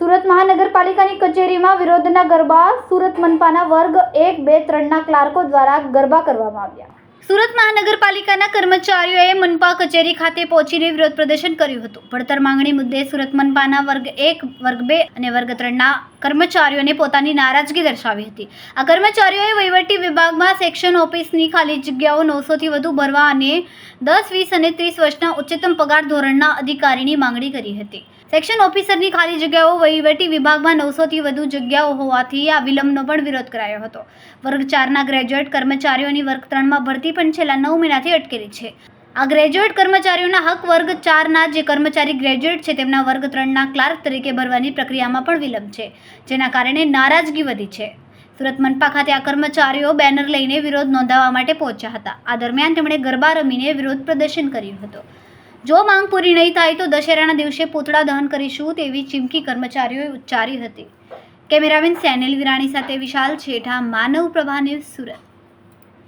સુરત મહાનગરપાલિકાની કચેરીમાં વિરોધના ગરબા સુરત મનપાના વર્ગ એક બે ત્રણના ક્લાર્કો દ્વારા ગરબા કરવામાં આવ્યા. સુરત મહાનગરપાલિકાના કર્મચારીઓએ મનપા કચેરી ખાતે પહોંચીને વિરોધ પ્રદર્શન કર્યું હતું. પડતર માંગણી મુદ્દે સુરત મનપાના વર્ગ એક, વર્ગ બે અને વર્ગ ત્રણના કર્મચારીઓને પોતાની નારાજગી દર્શાવી હતી. આ કર્મચારીઓએ વહીવટી વિભાગમાં સેક્શન ઓફિસની ખાલી જગ્યાઓ નવસોથી વધુ ભરવા અને દસ, વીસ અને ત્રીસ વર્ષના ઉચ્ચતમ પગાર ધોરણના અધિકારીની માંગણી કરી હતી. સેક્શન ઓફિસરની ખાલી જગ્યાઓ વહીવટી વિભાગમાં નવસોથી વધુ જગ્યાઓ હોવાથી આ વિલંબનો પણ વિરોધ કરાયો હતો. વર્ગ ચારના ગ્રેજ્યુએટ કર્મચારીઓની વર્ગ ત્રણમાં ભરતી પણ છેલ્લા નવ મહિનાથી અટકેલી છે. આ ગ્રેજ્યુએટ કર્મચારીઓના હક વર્ગ ચારના જે કર્મચારી ગ્રેજ્યુએટ છે તેમના વર્ગ ત્રણના ક્લાર્ક તરીકે ભરવાની પ્રક્રિયામાં પણ વિલંબ છે, જેના કારણે નારાજગી વધી છે. સુરત મનપા ખાતે આ કર્મચારીઓ બેનર લઈને વિરોધ નોંધાવવા માટે પહોંચ્યા હતા. આ દરમિયાન તેમણે ગરબા રમીને વિરોધ પ્રદર્શન કર્યું હતું. જો માંગ પૂરી નહીં થાય તો દશેરાના દિવસે પૂતળા દહન કરીશું તેવી ચીમકી કર્મચારીઓએ ઉચ્ચારી હતી. કેમેરામેન સેનેલ વિરાણી સાથે વિશાલ છેઠા, માનવ પ્રભા ન્યૂઝ સુરત.